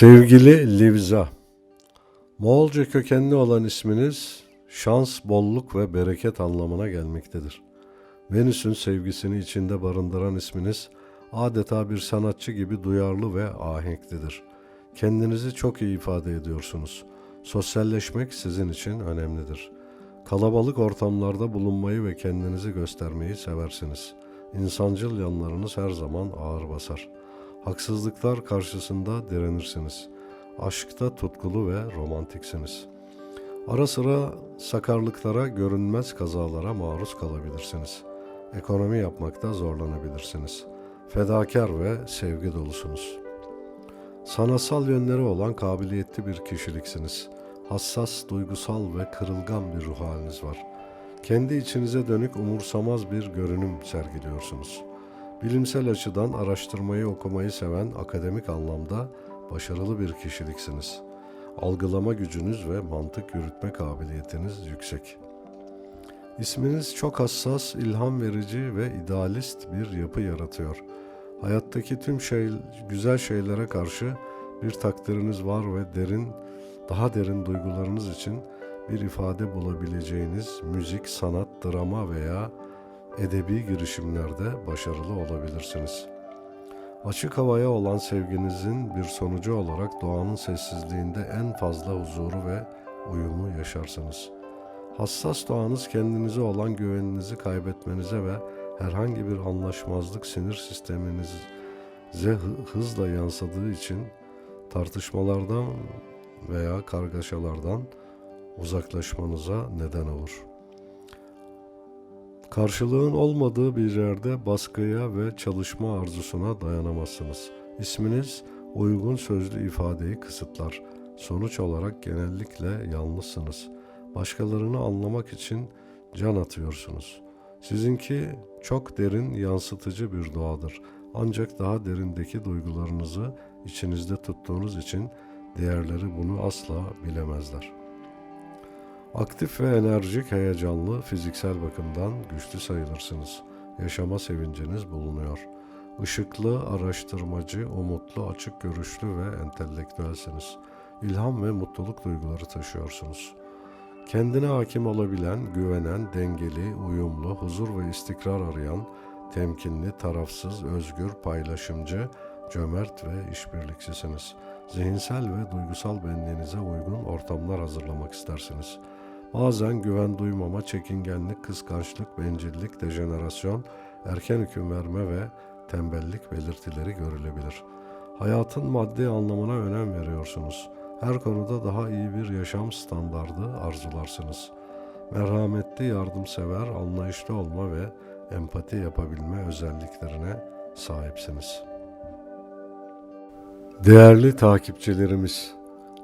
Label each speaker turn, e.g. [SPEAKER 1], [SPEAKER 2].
[SPEAKER 1] Sevgili Livza, Moğolca kökenli olan isminiz şans, bolluk ve bereket anlamına gelmektedir. Venüs'ün sevgisini içinde barındıran isminiz adeta bir sanatçı gibi duyarlı ve ahenklidir. Kendinizi çok iyi ifade ediyorsunuz. Sosyalleşmek sizin için önemlidir. Kalabalık ortamlarda bulunmayı ve kendinizi göstermeyi seversiniz. İnsancıl yanlarınız her zaman ağır basar. Haksızlıklar karşısında direnirsiniz. Aşkta tutkulu ve romantiksiniz. Ara sıra sakarlıklara, görünmez kazalara maruz kalabilirsiniz. Ekonomi yapmakta zorlanabilirsiniz. Fedakar ve sevgi dolusunuz. Sanatsal yönleri olan kabiliyetli bir kişiliksiniz. Hassas, duygusal ve kırılgan bir ruh haliniz var. Kendi içinize dönük umursamaz bir görünüm sergiliyorsunuz. Bilimsel açıdan araştırmayı okumayı seven akademik anlamda başarılı bir kişiliksiniz. Algılama gücünüz ve mantık yürütme kabiliyetiniz yüksek. İsminiz çok hassas, ilham verici ve idealist bir yapı yaratıyor. Hayattaki tüm şey, güzel şeylere karşı bir takdiriniz var ve derin, daha derin duygularınız için bir ifade bulabileceğiniz müzik, sanat, drama veya edebi girişimlerde başarılı olabilirsiniz. Açık havaya olan sevginizin bir sonucu olarak doğanın sessizliğinde en fazla huzuru ve uyumu yaşarsınız. Hassas doğanız kendinize olan güveninizi kaybetmenize ve herhangi bir anlaşmazlık sinir sisteminize hı- hızla yansıdığı için tartışmalardan veya kargaşalardan uzaklaşmanıza neden olur. Karşılığın olmadığı bir yerde baskıya ve çalışma arzusuna dayanamazsınız. İsminiz uygun sözlü ifadeyi kısıtlar. Sonuç olarak genellikle yalnızsınız. Başkalarını anlamak için can atıyorsunuz. Sizinki çok derin, yansıtıcı bir doğadır. Ancak daha derindeki duygularınızı içinizde tuttuğunuz için diğerleri bunu asla bilemezler. Aktif ve enerjik, heyecanlı, fiziksel bakımdan güçlü sayılırsınız. Yaşama sevinciniz bulunuyor. Işıklı, araştırmacı, umutlu, açık görüşlü ve entelektüelsiniz. İlham ve mutluluk duyguları taşıyorsunuz. Kendine hakim olabilen, güvenen, dengeli, uyumlu, huzur ve istikrar arayan, temkinli, tarafsız, özgür, paylaşımcı, cömert ve işbirlikçisiniz. Zihinsel ve duygusal benliğinize uygun ortamlar hazırlamak istersiniz. Bazen güven duymama, çekingenlik, kıskançlık, bencillik, dejenerasyon, erken hüküm verme ve tembellik belirtileri görülebilir. Hayatın maddi anlamına önem veriyorsunuz. Her konuda daha iyi bir yaşam standardı arzularsınız. Merhametli, yardımsever, anlayışlı olma ve empati yapabilme özelliklerine sahipsiniz. Değerli takipçilerimiz,